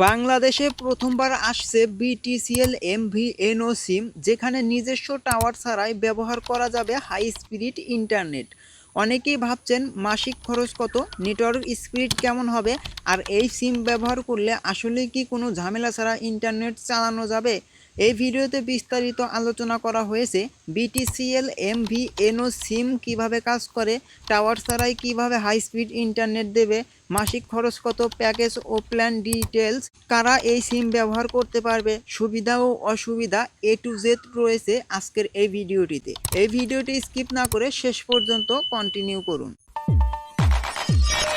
বাংলাদেশে প্রথমবার আসছে বিটিসিএল এমভিএনও সিম যেখানে নিজস্ব টাওয়ার ছাড়াই ব্যবহার করা যাবে হাই স্পিড ইন্টারনেট। অনেকেই ভাবছেন মাসিক খরচ কত, নেটওয়ার্ক স্পিড কেমন হবে, আর এই সিম ব্যবহার করলে আসলে কি কোনো ঝামেলা ছাড়া ইন্টারনেট চালানো যাবে? এই ভিডিওতে বিস্তারিত আলোচনা করা হয়েছে বিটিসিএল এমভিএনও সিম কীভাবে কাজ করে, টাওয়ার ছাড়াই কীভাবে হাই স্পিড ইন্টারনেট দেবে, মাসিক খরচ কত প্যাকেজ ও প্ল্যান ডিটেলস কারা এই সিম ব্যবহার করতে পারবে, সুবিধা ও অসুবিধা এ টু জেড রয়েছে আজকের এই ভিডিওটিতে। এই ভিডিওটি স্কিপ না করে শেষ পর্যন্ত কন্টিনিউ করুন।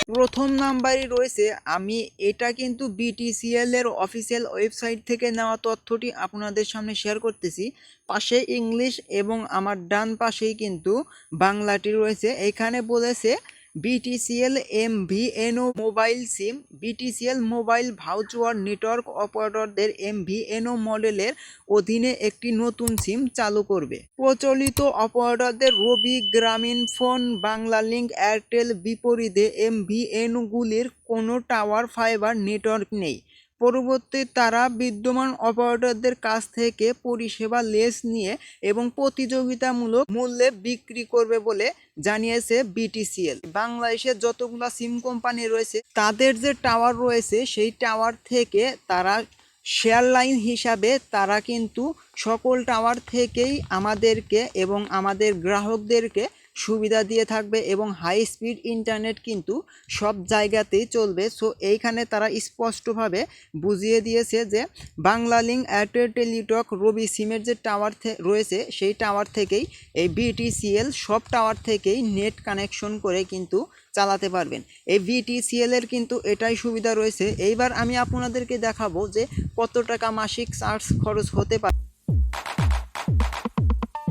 প্রথম নাম্বারই রয়েছে। আমি এটা কিন্তু বিটিসিএল এর অফিসিয়াল ওয়েবসাইট থেকে নেওয়া তথ্যটি আপনাদের সামনে শেয়ার করতেছি। পাশে ইংলিশ এবং আমার ডান পাশেই কিন্তু বাংলাটি রয়েছে। এখানে বলেছে BTCL M VNO mobile SIM BTCL mobile ভাউচুয়ার network অপারেটরদের এম ভিএনও মডেলের অধীনে একটি নতুন সিম চালু করবে। প্রচলিত অপারেটরদের Robi Grameen phone, Bangla link Airtel বিপরীতে এম ভিএনওগুলির কোনো টাওয়ার ফাইবার নেটওয়ার্ক নেই। পরবর্তী তারা বিদ্যমান অপারেটরদের কাছ থেকে পরিষেবা লেস নিয়ে এবং প্রতিযোগিতামূলক মূল্যে বিক্রি করবে বলে জানিয়েছে বিটিসিএল। বাংলাদেশে যতগুলো সিম কোম্পানি রয়েছে, তাদের যে টাওয়ার রয়েছে, সেই টাওয়ার থেকে তারা শেয়ার লাইন হিসাবে তারা কিন্তু সকল টাওয়ার থেকেই আমাদেরকে এবং আমাদের গ্রাহকদেরকে সুবিধা দিয়ে থাকবে এবং হাই স্পিড ইন্টারনেট কিন্তু সব জায়গাতেই চলবে। সো এইখানে তারা স্পষ্টভাবে বুঝিয়ে দিয়েছে যে, বাংলা লিঙ্ক এয়ারটেল টেলিটক রবি সিমের যে টাওয়ার রয়েছে, সেই টাওয়ার থেকেই এই বিটিসিএল সব টাওয়ার থেকেই নেট কানেকশন করে কিন্তু চালাতে পারবেন। এই বিটিসিএল এর কিন্তু এটাই সুবিধা রয়েছে। এইবার আমি আপনাদেরকে দেখাবো যে কত টাকা মাসিক চার্জ খরচ হতে পারে।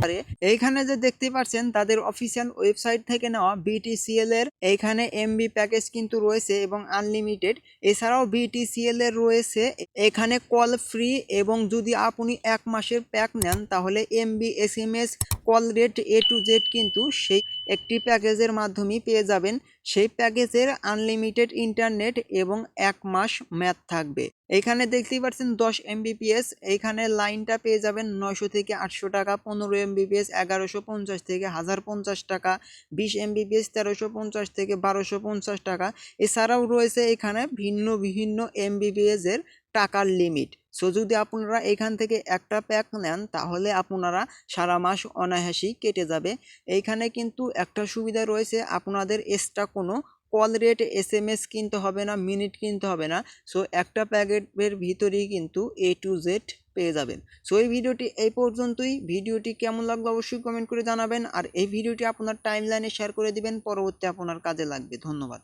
পারে। এইখানে যে দেখতে পাচ্ছেন, তাদের অফিসিয়াল ওয়েবসাইট থেকে নেওয়া বিটিসিএল এর এইখানে এমবি প্যাকেজ কিন্তু রয়েছে এবং আনলিমিটেড এছাড়াও বিটিসিএল এর রয়েছে এখানে কল ফ্রি এবং যদি আপনি এক মাসের প্যাক নেন, তাহলে MB S M S call rate A to Z কিন্তু সেই একটি প্যাকেজের মাধ্যমেই পেয়ে যাবেন। সেই প্যাকেজের আনলিমিটেড ইন্টারনেট এবং এক মাস ম্যাথ থাকবে। এখানে দেখতেই পাচ্ছেন দশ এমবিপিএস এইখানে লাইনটা পেয়ে যাবেন নয়শো থেকে আটশো টাকা, পনেরো এমবিপিএস এগারোশো পঞ্চাশ থেকে হাজার পঞ্চাশ টাকা, বিশ এমবিপিএস তেরোশো পঞ্চাশ থেকে বারোশো পঞ্চাশ টাকা। এছাড়াও রয়েছে এখানে ভিন্ন বিভিন্ন এমবিপিএস এর টাকার লিমিট। সো যদি আপনারা এখান থেকে একটা প্যাক নেন, তাহলে আপনারা সারা মাস অনায়াসেই কেটে যাবে। এইখানে কিন্তু একটা সুবিধা রয়েছে, আপনাদের এক্সট্রা কোনো call rate S M S কিনতে হবে না মিনিট কিনতে হবে না। সো একটা প্যাকেটের ভিতরেই কিন্তু এ টু জেড পেয়ে যাবেন। সো এই ভিডিওটি এই পর্যন্তই। ভিডিওটি কেমন লাগল অবশ্যই কমেন্ট করে জানাবেন। আর এই ভিডিওটি আপনার টাইমলাইনে শেয়ার করে দিবেন। পরবর্তী আপনার কাজে লাগবে। ধন্যবাদ।